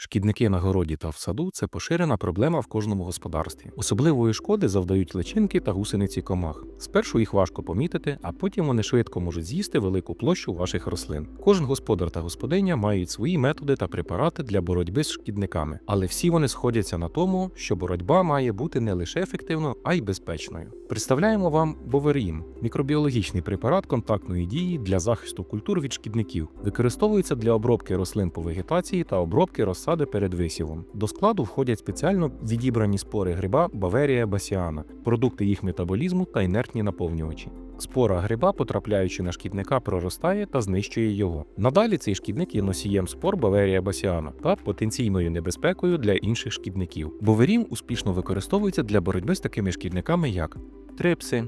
Шкідники на городі та в саду це поширена проблема в кожному господарстві. Особливої шкоди завдають личинки та гусениці комах. Спершу їх важко помітити, а потім вони швидко можуть з'їсти велику площу ваших рослин. Кожен господар та господиня мають свої методи та препарати для боротьби з шкідниками, але всі вони сходяться на тому, що боротьба має бути не лише ефективною, а й безпечною. Представляємо вам Боверін – мікробіологічний препарат контактної дії для захисту культур від шкідників. Використовується для обробки рослин по вегетації та обробки розсади перед висівом. До складу входять спеціально відібрані спори гриба Баверія басіана, продукти їх метаболізму та інертні наповнювачі. Спора гриба, потрапляючи на шкідника, проростає та знищує його. Надалі цей шкідник є носієм спор Баверія басіана та потенційною небезпекою для інших шкідників. Боверін успішно використовується для боротьби з такими шкідниками, як трипси,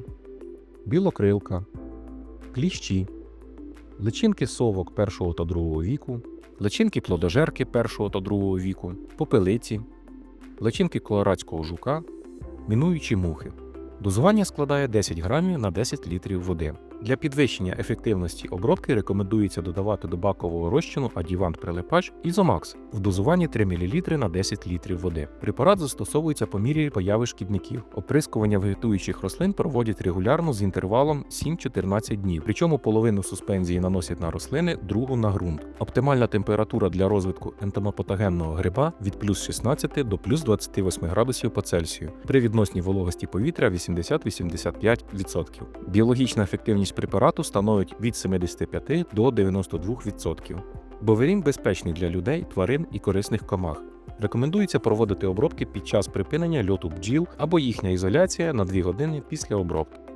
білокрилка, кліщі, личинки совок першого та другого віку, личинки плодожерки першого та другого віку, попелиці, личинки колорадського жука, мінуючі мухи. Дозування складає 10 грамів на 10 літрів води. Для підвищення ефективності обробки рекомендується додавати до бакового розчину адівант прилипач Ізомакс в дозуванні 3 мл на 10 літрів води. Препарат застосовується по мірі появи шкідників. Оприскування вегетуючих рослин проводять регулярно з інтервалом 7-14 днів, причому половину суспензії наносять на рослини, другу на ґрунт. Оптимальна температура для розвитку ентомопатогенного гриба від плюс 16 до плюс 28 градусів по Цельсію при відносній вологості повітря 80-85%. Біологічна ефективність препарату становить від 75 до 92%. Боверін безпечний для людей, тварин і корисних комах. Рекомендується проводити обробки під час припинення льоту бджіл або їхня ізоляція на 2 години після обробки.